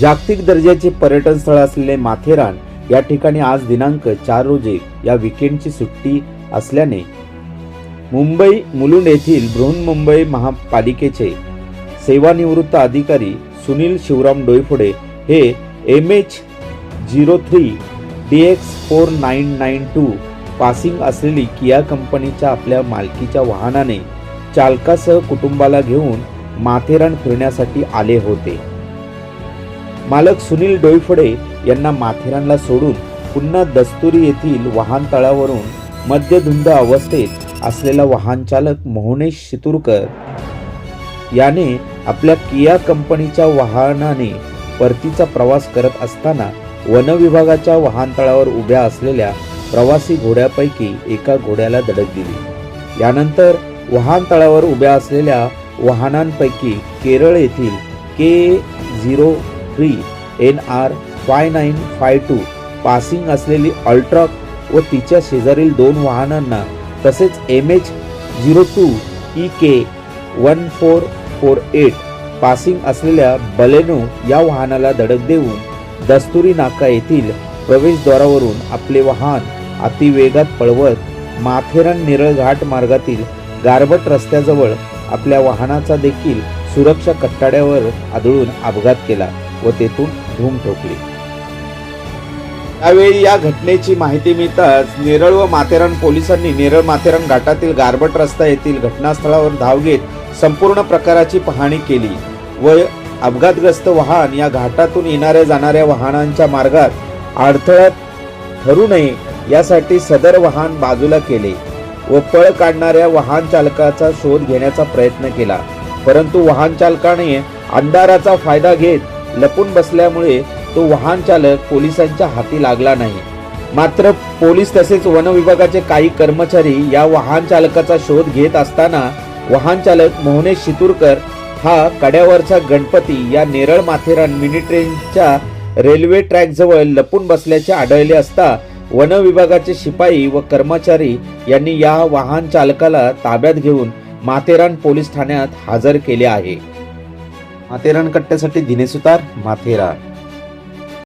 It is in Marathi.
जागतिक दर्जाचे पर्यटन स्थळ असलेले माथेरान या ठिकाणी आज दिनांक चार रोजी या विकेंडची सुट्टी असल्याने मुंबई मुलुंड येथील बृहन्मुंबई महापालिकेचे सेवानिवृत्त अधिकारी सुनील शिवराम डोईफोडे हे M H zero three D X four nine nine two passing असलेली किया कंपनीच्या आपल्या मालकीच्या वाहनाने चालकासह कुटुंबाला घेऊन माथेरान फिरण्यासाठी आले होते. मालक सुनील डोईफोडे यांना माथेरानला सोडून पुन्हा दस्तुरी येथील वाहनतळावरून मद्यधुंद अवस्थेत असलेला वाहनचालक मोहनेश शितुरकर याने आपल्या किया कंपनीच्या वाहनाने परतीचा प्रवास करत असताना वनविभागाच्या वाहनतळावर उभ्या असलेल्या प्रवासी घोड्यापैकी एका घोड्याला धडक दिली. यानंतर वाहनतळावर उभ्या असलेल्या वाहनांपैकी केरळ येथील K zero three N R five nine five two passing असलेली अल्ट्रॉक व तिच्या शेजारील दोन वाहनांना तसेच M H zero two E K one four four eight passing असलेल्या बलेनो या वाहनाला धडक देऊन दस्तुरी नाका येथील प्रवेशद्वारावरून आपले वाहन अतिवेगात पळवत माथेरान निरळ घाट मार्गातील गारबट रस्त्याजवळ आपल्या वाहनाचा देखील सुरक्षा कट्टाड्यावर आदळून अपघात केला. व तेथून धूम ठोकली. त्यावेळी या घटनेची माहिती मिळताच नेरळ व माथेरान पोलिसांनी नेरळ माथेरान घाटातील गारबट रस्ता येथील घटनास्थळावर धाव घेत संपूर्ण प्रकाराची पाहणी केली. व अपघातग्रस्त वाहन या घाटातून येणाऱ्या जाणाऱ्या वाहनांच्या मार्गात अडथळ्यात ठरू नये यासाठी सदर वाहन बाजूला केले व पळ काढणाऱ्या वाहन चालकाचा शोध घेण्याचा प्रयत्न केला. परंतु वाहन चालकाने अंधाराचा फायदा घेत लपून बसल्यामुळे तो वाहन चालक पोलिसांच्या हाती लागला नाही. मात्र पोलीस तसेच वन विभागाचे काही कर्मचारी या वाहन चालकाचा शोध घेत असताना वाहन चालक मोहनेश शितुरकर हा कड्यावरचा गणपती या नेरळ माथेरान मिनी ट्रेनच्या रेल्वे ट्रॅकजवळ लपून बसल्याचे आढळले असता वन विभागाचे शिपाई व कर्मचारी यांनी या वाहन चालकाला ताब्यात घेऊन माथेरान पोलीस ठाण्यात हजर केले आहे. माथेरान कट्ट्यासाठी दिनेसुतार माथेरान.